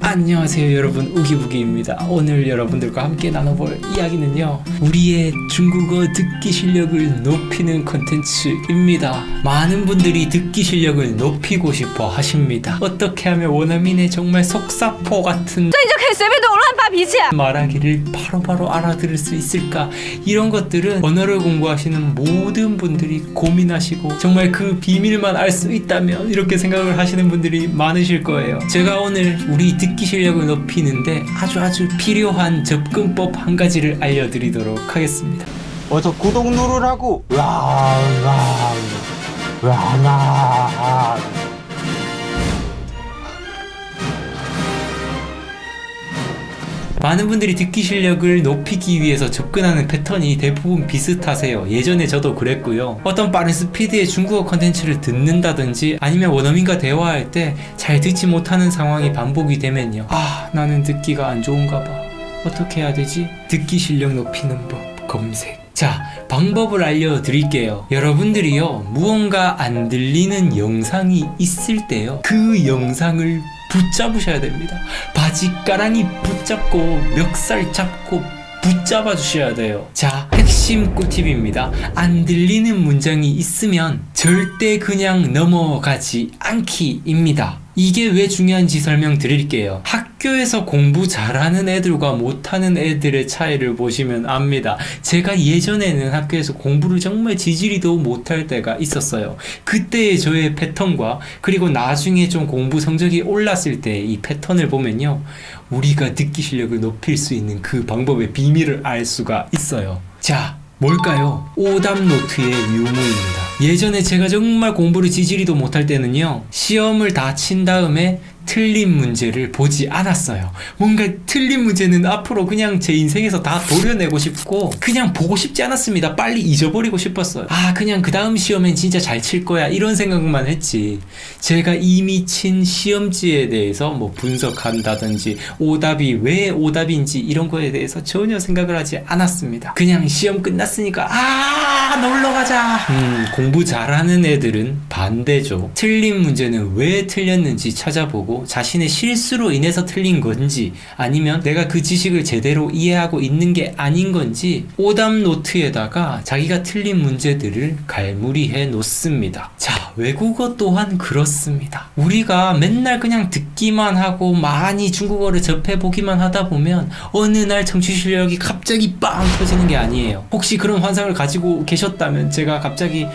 안녕하세요 여러분. 우기부기입니다. 오늘 여러분들과 함께 나눠볼 이야기는요 우리의 중국어 듣기 실력을 높이는 컨텐츠입니다. 많은 분들이 듣기 실력을 높이고 싶어 하십니다. 어떻게 하면 원어민의 정말 속사포 같은 말하기를 바로바로 바로 알아들을 수 있을까? 이런 것들은 언어를 공부하시는 모든 분들이 고민하시고 정말 그 비밀만 알 수 있다면 이렇게 생각을 하시는 분들이 많으실 거예요. 제가 오늘 우리 듣기 실력을 높이는데 아주 아주 필요한 접근법 한 가지를 알려드리도록 하겠습니다 어서 구독 누르라고. 으아, 으아, 으아. 많은 분들이 듣기 실력을 높이기 위해서 접근하는 패턴이 대부분 비슷하세요. 예전에 저도 그랬고요. 어떤 빠른 스피드의 중국어 컨텐츠를 듣는다든지 아니면 원어민과 대화할 때 잘 듣지 못하는 상황이 반복이 되면요. 아, 나는 듣기가 안 좋은가 봐. 어떻게 해야 되지? 듣기 실력 높이는 법 검색. 자, 방법을 알려드릴게요. 여러분들이요, 무언가 안 들리는 영상이 있을 때요, 그 영상을 붙잡으셔야 됩니다. 바지가랑이 붙잡고 멱살 잡고 붙잡아 주셔야 돼요. 자, 핵심 꿀팁입니다. 안 들리는 문장이 있으면 절대 그냥 넘어가지 않기입니다. 이게 왜 중요한지 설명드릴게요. 학교에서 공부 잘하는 애들과 못하는 애들의 차이를 보시면 압니다. 제가 예전에는 학교에서 공부를 정말 지지리도 못할 때가 있었어요. 그때의 저의 패턴과 그리고 나중에 좀 공부 성적이 올랐을 때 이 패턴을 보면요. 우리가 듣기 실력을 높일 수 있는 그 방법의 비밀을 알 수가 있어요. 자, 뭘까요? 오답 노트의 유무입니다. 예전에 제가 정말 공부를 지지리도 못할 때는요, 시험을 다 친 다음에 틀린 문제를 보지 않았어요. 뭔가 틀린 문제는 앞으로 그냥 제 인생에서 다 도려내고 싶고, 그냥 보고 싶지 않았습니다. 빨리 잊어버리고 싶었어요. 아, 그냥 그 다음 시험엔 진짜 잘 칠 거야. 이런 생각만 했지. 제가 이미 친 시험지에 대해서 뭐 분석한다든지, 오답이 왜 오답인지 이런 거에 대해서 전혀 생각을 하지 않았습니다. 그냥 시험 끝났으니까, 아, 놀러 가자. 음, 공부 잘하는 애들은 반대죠. 틀린 문제는 왜 틀렸는지 찾아보고 자신의 실수로 인해서 틀린 건지 아니면 내가 그 지식을 제대로 이해하고 있는 게 아닌 건지 오답 노트에다가 자기가 틀린 문제들을 갈무리해 놓습니다. 자, 외국어 또한 그렇습니다. 우리가 맨날 그냥 듣기만 하고 많이 중국어를 접해보기만 하다 보면 어느 날 청취 실력이 갑자기 빵 터지는 게 아니에요. 혹시 그런 환상을 가지고 계셨다면 제가 갑자기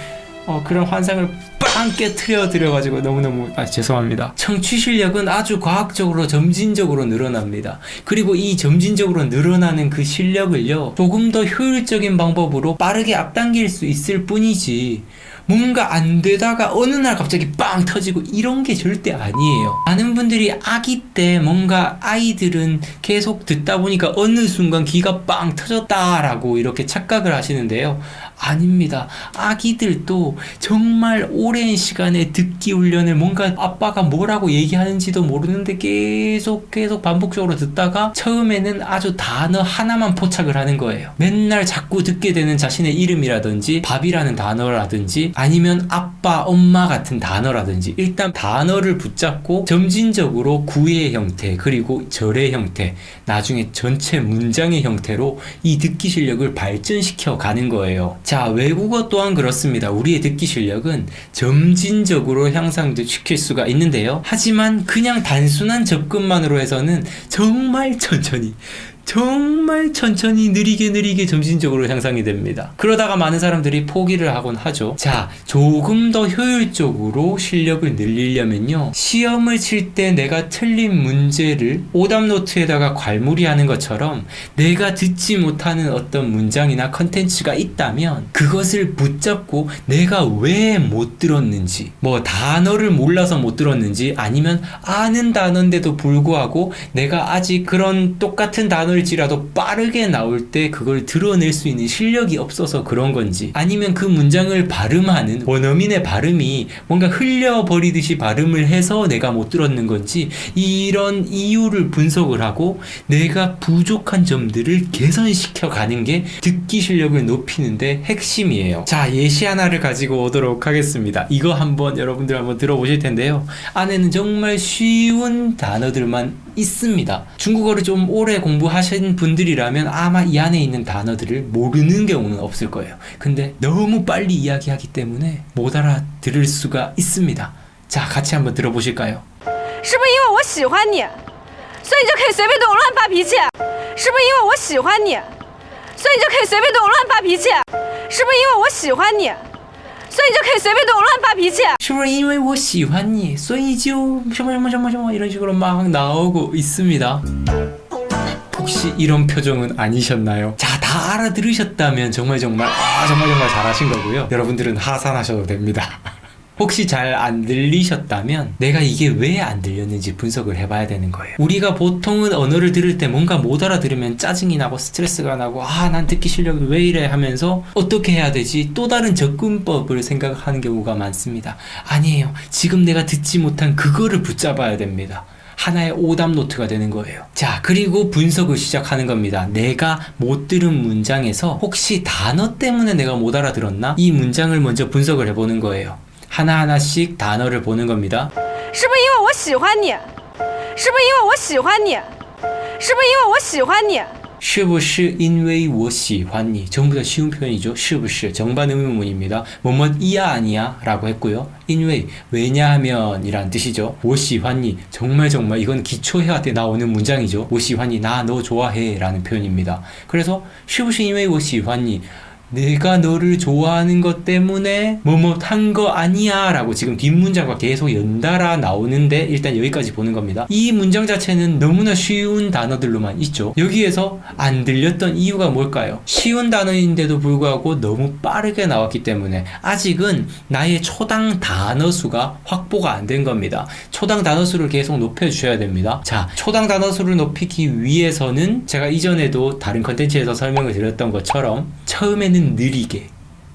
어, 그런 환상을 빵 깨트려 드려가지고 너무너무 아, 죄송합니다. 청취 실력은 아주 과학적으로 점진적으로 늘어납니다. 그리고 이 점진적으로 늘어나는 그 실력을요, 조금 더 효율적인 방법으로 빠르게 앞당길 수 있을 뿐이지, 뭔가 안 되다가 어느 날 갑자기 빵 터지고 이런 게 절대 아니에요. 많은 분들이 아기 때 뭔가 아이들은 계속 듣다 보니까 어느 순간 귀가 빵 터졌다라고 이렇게 착각을 하시는데요. 아닙니다. 아기들도 정말 오랜 시간에 듣기 훈련을 뭔가 아빠가 뭐라고 얘기하는지도 모르는데 계속 계속 반복적으로 듣다가 처음에는 아주 단어 하나만 포착을 하는 거예요. 맨날 자꾸 듣게 되는 자신의 이름이라든지 밥이라는 단어라든지 아니면 아빠, 엄마 같은 단어라든지 일단 단어를 붙잡고 점진적으로 구의 형태 그리고 절의 형태 나중에 전체 문장의 형태로 이 듣기 실력을 발전시켜 가는 거예요. 자, 외국어 또한 그렇습니다. 우리의 듣기 실력은 점진적으로 향상시킬 수가 있는데요. 하지만 그냥 단순한 접근만으로 해서는 정말 천천히 정말 천천히 느리게 느리게 점진적으로 향상이 됩니다. 그러다가 많은 사람들이 포기를 하곤 하죠. 자, 조금 더 효율적으로 실력을 늘리려면요. 시험을 칠 때 내가 틀린 문제를 오답 노트에다가 괄무리하는 것처럼 내가 듣지 못하는 어떤 문장이나 컨텐츠가 있다면 그것을 붙잡고 내가 왜 못 들었는지, 뭐 단어를 몰라서 못 들었는지 아니면 아는 단어인데도 불구하고 내가 아직 그런 똑같은 단어 일지라도 빠르게 나올 때 그걸 드러낼 수 있는 실력이 없어서 그런 건지 아니면 그 문장을 발음하는 원어민의 발음이 뭔가 흘려버리듯이 발음을 해서 내가 못 들었는 건지 이런 이유를 분석을 하고 내가 부족한 점들을 개선시켜 가는 게 듣기 실력을 높이는데 핵심이에요. 자, 예시 하나를 가지고 오도록 하겠습니다. 이거 한번 여러분들 한번 들어보실 텐데요. 안에는 정말 쉬운 단어들만 있습니다. 중국어를 좀 오래 공부하신 분들이라면 아마 이 안에 있는 단어들을 모르는 경우는 없을 거예요. 근데 너무 빨리 이야기하기 때문에 못 알아들을 수가 있습니다. 자, 같이 한번 들어보실까요? 是不是因为我喜欢你，所以你就可以随便对我乱发脾气？是不是因为我喜欢你，所以你就可以随便对我乱发脾气？是不是因为我喜欢你， 所以你就可以随便对我乱发脾气？是不是因为我喜欢你，所以就什么什么什么什么 이런 식으로 막 나오고 있습니다. 혹시 이런 표정은 아니셨나요? 자, 다 알아들으셨다면 정말 정말 아 정말 정말 잘하신 거고요. 여러분들은 하산하셔도 됩니다. 혹시 잘 안 들리셨다면 내가 이게 왜 안 들렸는지 분석을 해봐야 되는 거예요. 우리가 보통은 언어를 들을 때 뭔가 못 알아들으면 짜증이 나고 스트레스가 나고 아 난 듣기 실력이 왜 이래 하면서 어떻게 해야 되지 또 다른 접근법을 생각하는 경우가 많습니다. 아니에요. 지금 내가 듣지 못한 그거를 붙잡아야 됩니다. 하나의 오답 노트가 되는 거예요. 자, 그리고 분석을 시작하는 겁니다. 내가 못 들은 문장에서 혹시 단어 때문에 내가 못 알아들었나? 이 문장을 먼저 분석을 해보는 거예요. 하나하나씩 단어를 보는 겁니다. 是不是因为我喜欢你？是不是因为我喜欢你？是不是因为我喜欢你？是不是因为我喜欢你 전부 다 쉬운 표현이죠. 是不是 정반 의문문입니다. 뭐뭐 이야 아니야 라고 했고요. 因为 왜냐하면 이란 뜻이죠. 我喜欢你 정말 정말 이건 기초회화 때 나오는 문장이죠. 我喜欢你 나 너 좋아해 라는 표현입니다. 그래서 是不是因为我喜欢你 내가 너를 좋아하는 것 때문에 뭐뭐 한거 아니야 라고 지금 뒷문장과 계속 연달아 나오는데 일단 여기까지 보는 겁니다. 이 문장 자체는 너무나 쉬운 단어들로만 있죠. 여기에서 안 들렸던 이유가 뭘까요? 쉬운 단어인데도 불구하고 너무 빠르게 나왔기 때문에 아직은 나의 초당 단어 수가 확보가 안 된 겁니다. 초당 단어 수를 계속 높여주셔야 됩니다. 자, 초당 단어 수를 높이기 위해서는 제가 이전에도 다른 컨텐츠에서 설명을 드렸던 것처럼 처음에는 느리게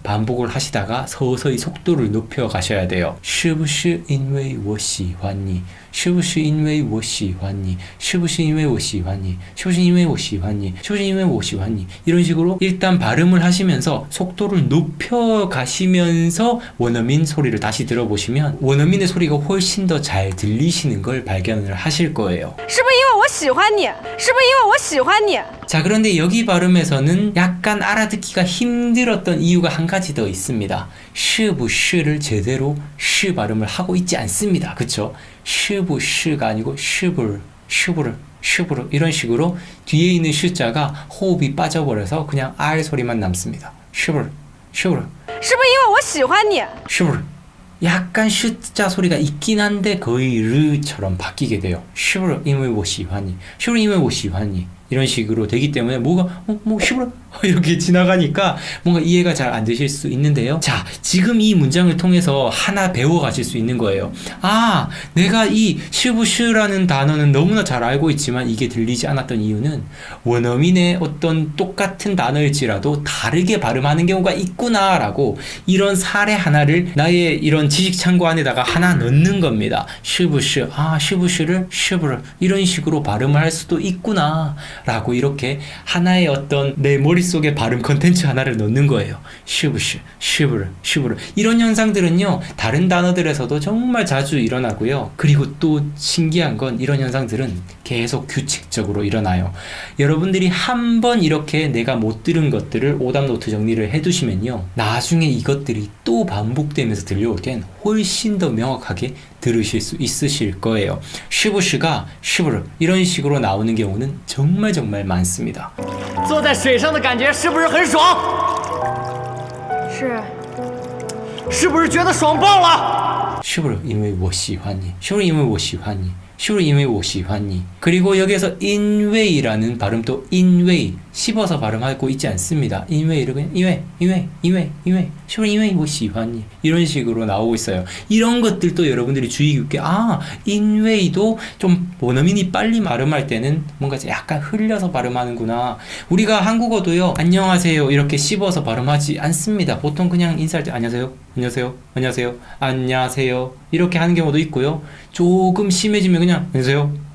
반복을 하시다가 서서히 속도를 높여 가셔야 돼요. 是不是因为我喜欢你? 是不是因为我喜欢你?是不是因为我喜欢你?是不是因为我喜欢你?是不是因为我喜欢你? 이런 식으로 일단 발음을 하시면서 속도를 높여 가시면서 원어민 소리를 다시 들어보시면 원어민의 소리가 훨씬 더 잘 들리시는 걸 발견을 하실 거예요. 是不是因为我喜欢你？是不是因为我喜欢你？ 자, 그런데 여기 발음에서는 약간 알아듣기가 힘들었던 이유가 한 가지 더 있습니다. 시不 시를 제대로 시 발음을 하고 있지 않습니다. 그쵸? 시不 시가 아니고 시불, 시불, 시불 이런 식으로 뒤에 있는 시자가 호흡이 빠져버려서 그냥 R 소리만 남습니다. 시불, 시불, 是不是因为我喜欢你？ 시불. 약간 슈자 소리가 있긴 한데 거의 르처럼 바뀌게 돼요. 是不是因为我喜欢你?是不是因为我喜欢你? 이런 식으로 되기 때문에 뭐가 어뭐 시부라 이렇게 지나가니까 뭔가 이해가 잘 안 되실 수 있는데요. 자, 지금 이 문장을 통해서 하나 배워 가실 수 있는 거예요. 아, 내가 이 시부슈라는 단어는 너무나 잘 알고 있지만 이게 들리지 않았던 이유는 원어민의 어떤 똑같은 단어일지라도 다르게 발음하는 경우가 있구나라고 이런 사례 하나를 나의 이런 지식 창고 안에다가 하나 넣는 겁니다. 시부슈, 아, 시부슈를 시부르 이런 식으로 발음을 할 수도 있구나라고 이렇게 하나의 어떤 내 머릿 속에 발음 컨텐츠 하나를 넣는 거예요. 시부슈, 시부르, 시부르 이런 현상들은요 다른 단어들에서도 정말 자주 일어나고요. 그리고 또 신기한 건 이런 현상들은 계속 규칙적으로 일어나요. 여러분들이 한 번 이렇게 내가 못 들은 것들을 오답 노트 정리를 해두시면요. 나중에 이것들이 또 반복되면서 들려올 땐 훨씬 더 명확하게 들으실 수 있으실 거예요. 쉬부쉬가 쉬부르 이런 식으로 나오는 경우는 정말 정말 많습니다. 坐在水上的感觉是不是很爽？是。是不是觉得爽爆了？ 쉬부르 因为我喜欢你 쉬부르 因为我喜欢你 쉬부르 因为我喜欢你 그리고 여기에서 인웨이라는 발음도 인웨이 씹어서 발음하고 있지 않습니다. 인웨 이렇게 인웨 인웨 인웨 인웨 쇼리 인웨 뭐 시환이 이런 식으로 나오고 있어요. 이런 것들도 여러분들이 주의 깊게 아 인웨이도 좀 원어민이 빨리 발음할 때는 뭔가 약간 흘려서 발음하는구나. 우리가 한국어도요 안녕하세요 이렇게 씹어서 발음하지 않습니다. 보통 그냥 인사할 때 안녕하세요 안녕하세요 안녕하세요 안녕하세요 이렇게 하는 경우도 있고요. 조금 심해지면 그냥 안녕하세요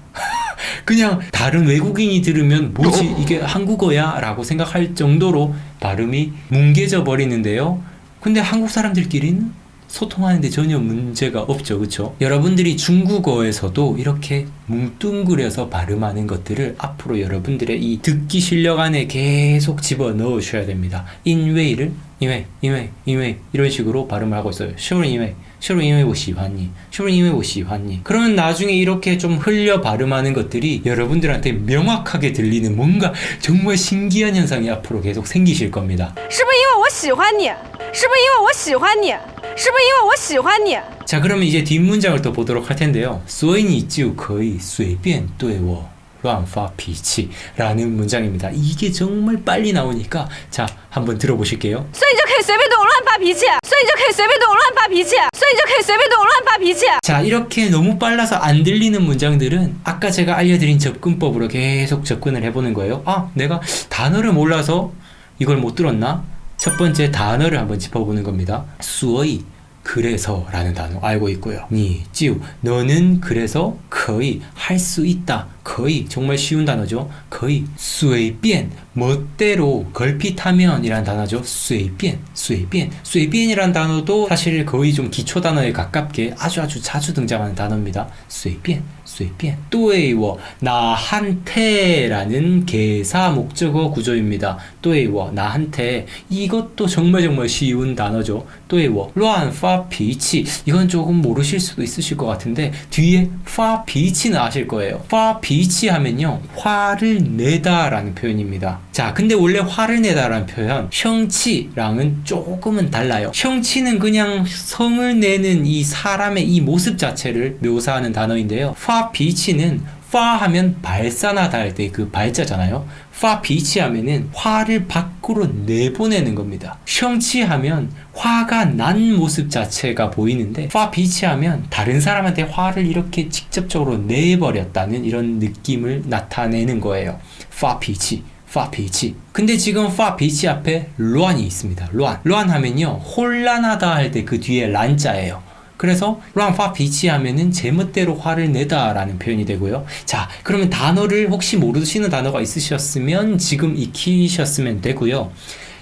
그냥 다른 외국인이 들으면 뭐지 어. 이게 한국어야 라고 생각할 정도로 발음이 뭉개져 버리는데요. 근데 한국 사람들끼리는 소통하는데 전혀 문제가 없죠. 그렇죠? 여러분들이 중국어에서도 이렇게 뭉뚱그려서 발음하는 것들을 앞으로 여러분들의 이 듣기 실력 안에 계속 집어 넣으셔야 됩니다. 인웨이를 인웨이, 인웨이, 인웨이 이런 식으로 발음을 하고 있어요. 10월 인웨이. 是不是因为我喜欢你是不是因为我喜欢你 그러면 나중에 이렇게 좀 흘려 발음하는 것들이 여러분들한테 명확하게 들리는 뭔가 정말 신기한 현상이 앞으로 계속 생기실 겁니다. 是不是因为我喜欢你？是不是因为我喜欢你？是不是因为我喜欢你？ 자, 그러면 이제 뒷문장을 또 보도록 할 텐데요. 所以你就可以随便对我 乱发脾气 라는 문장입니다. 이게 정말 빨리 나오니까 자, 한번 들어보실게요. 所以你就可以随便对我乱发脾气，所以你就可以随便对我乱发脾气，所以你就可以随便对我乱发脾气。 자, 이렇게 너무 빨라서 안 들리는 문장들은 아까 제가 알려드린 접근법으로 계속 접근을 해보는 거예요. 아, 내가 단어를 몰라서 이걸 못 들었나? 첫 번째 단어를 한번 짚어보는 겁니다. 所以 그래서라는 단어 알고 있고요. 니, 찌우, 너는 그래서 거의 할 수 있다. 거의 정말 쉬운 단어죠. 거의 随便 멋대로 걸핏하면이라는 단어죠. 随便随便 随便이라는 단어도 사실 거의 좀 기초 단어에 가깝게 아주 아주 자주 등장하는 단어입니다. 随便随便 또에이워 나한테라는 개사 목적어 구조입니다. 또에이워 나한테 이것도 정말 정말 쉬운 단어죠. 또에이워 乱发脾气 이건 조금 모르실 수도 있으실 것 같은데 뒤에 发脾气는 아실 거예요. 发脾 气 하면요 화를 내다라는 표현입니다. 자, 근데 원래 화를 내다라는 표현 형치랑은 조금은 달라요. 형치는 그냥 성을 내는 이 사람의 이 모습 자체를 묘사하는 단어인데요. 파비치는 파 하면 발산하다 할 때 그 발자잖아요. 파 비치 하면은 화를 밖으로 내보내는 겁니다. 형치 하면 화가 난 모습 자체가 보이는데 파 비치 하면 다른 사람한테 화를 이렇게 직접적으로 내버렸다는 이런 느낌을 나타내는 거예요. 파 비치. 파비치. 근데 지금 파비치 앞에 란이 있습니다. 란. 란 하면요. 혼란하다 할 때 그 뒤에 란자예요. 그래서 란파 비치 하면은 제멋대로 화를 내다라는 표현이 되고요. 자, 그러면 단어를 혹시 모르시는 단어가 있으셨으면 지금 익히셨으면 되고요.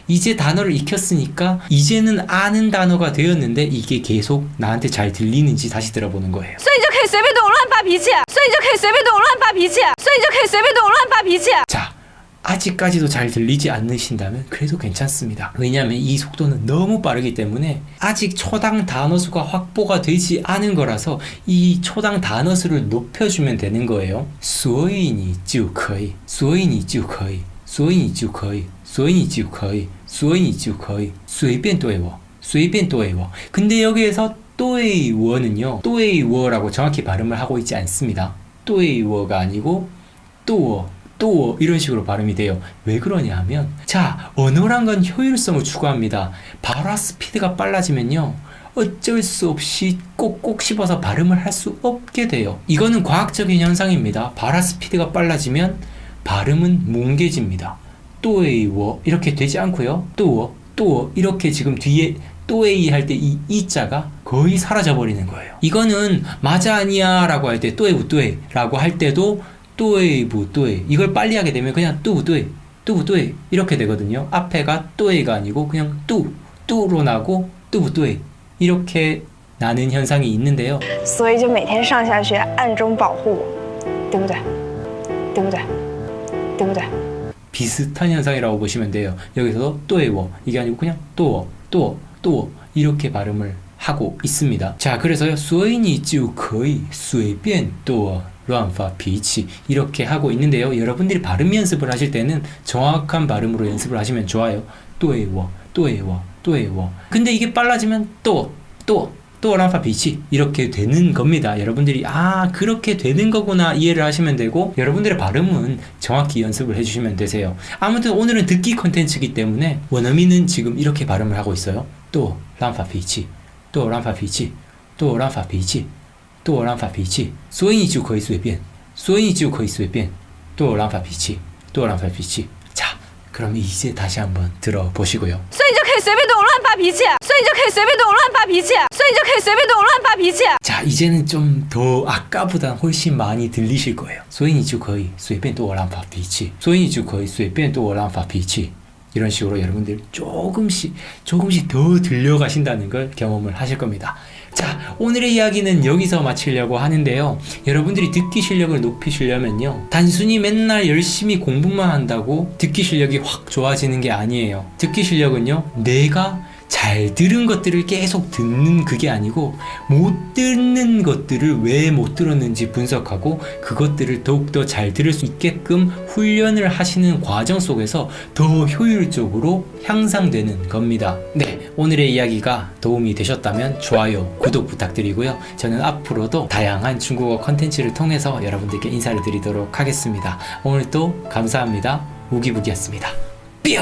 이제 단어를 익혔으니까 이제는 아는 단어가 되었는데 이게 계속 나한테 잘 들리는지 다시 들어보는 거예요. 所以你就可以随便对我乱发脾气，所以你就可以随便对我乱发脾气，所以你就可以随便对我乱发脾气。 자, 아직까지도 잘 들리지 않으신다면 그래도 괜찮습니다. 왜냐하면 이 속도는 너무 빠르기 때문에 아직 초당 단어 수가 확보가 되지 않은 거라서 이 초당 단어 수를 높여주면 되는 거예요. 所以你就可以,所以你就可以,所以你就可以,所以你就可以,所以你就可以,随便对我,随便对我. 근데 여기에서 对我는요, 对我라고 정확히 발음을 하고 있지 않습니다. 对我가 아니고 또어 또 이런 식으로 발음이 돼요. 왜 그러냐 하면 자 언어란 건 효율성을 추구합니다. 발화 스피드가 빨라지면요. 어쩔 수 없이 꼭꼭 씹어서 발음을 할 수 없게 돼요. 이거는 과학적인 현상입니다. 발화 스피드가 빨라지면 발음은 뭉개집니다. 또에이워 이렇게 되지 않고요. 또어 또 이렇게 지금 뒤에 또에이 할 때 이 이자가 거의 사라져 버리는 거예요. 이거는 맞아 아니야 라고 할 때 또에우 또에라고 할 때도 또에이부 또에 이걸 빨리 하게 되면 그냥 뚜부 또에 뚜부 또에 이렇게 되거든요. 앞에가 또에가 아니고 그냥 뚜 뚜로 나고 뚜부 또에 이렇게 나는 현상이 있는데요. 所以就每天上下学暗中保护我，对不对？对不对？对不对？ 비슷한 현상이라고 보시면 돼요. 여기서도 또에워 이게 아니고 그냥 또어 또어 또어 이렇게 발음을 하고 있습니다. 자, 그래서요. 所以你就可以随便多 루안파 비치 이렇게 하고 있는데요. 여러분들이 발음 연습을 하실 때는 정확한 발음으로 연습을 하시면 좋아요. 또에워, 또에워, 또에워. 근데 이게 빨라지면 또, 또, 또 람파 비치 이렇게 되는 겁니다. 여러분들이 아 그렇게 되는 거구나 이해를 하시면 되고 여러분들의 발음은 정확히 연습을 해주시면 되세요. 아무튼 오늘은 듣기 컨텐츠이기 때문에 원어민은 지금 이렇게 발음을 하고 있어요. 또 람파 비치, 또 람파 비치, 또 람파 비치. 또 란파 비치. 所以你就可以随便,所以你就可以随便,또 란파 비치, 또 란파 비치. 자, 그럼 이제 다시 한번 들어보시고요. 所以你就可以随便对我乱发脾气，所以你就可以随便对我乱发脾气，所以你就可以随便对我乱发脾气。 자, 이제는 좀 더 아까보다 훨씬 많이 들리실 거예요. 所以你就可以随便对我乱发脾气.所以你就可以随便对我乱发脾气. 이런 식으로 여러분들 조금씩 조금씩 더 들려가신다는 걸 경험을 하실 겁니다. 자, 오늘의 이야기는 여기서 마치려고 하는데요. 여러분들이 듣기 실력을 높이시려면요. 단순히 맨날 열심히 공부만 한다고 듣기 실력이 확 좋아지는 게 아니에요. 듣기 실력은요. 내가 잘 들은 것들을 계속 듣는 그게 아니고 못 듣는 것들을 왜 못 들었는지 분석하고 그것들을 더욱더 잘 들을 수 있게끔 훈련을 하시는 과정 속에서 더 효율적으로 향상되는 겁니다. 네, 오늘의 이야기가 도움이 되셨다면 좋아요, 구독 부탁드리고요. 저는 앞으로도 다양한 중국어 컨텐츠를 통해서 여러분들께 인사를 드리도록 하겠습니다. 오늘도 감사합니다. 우기부기였습니다.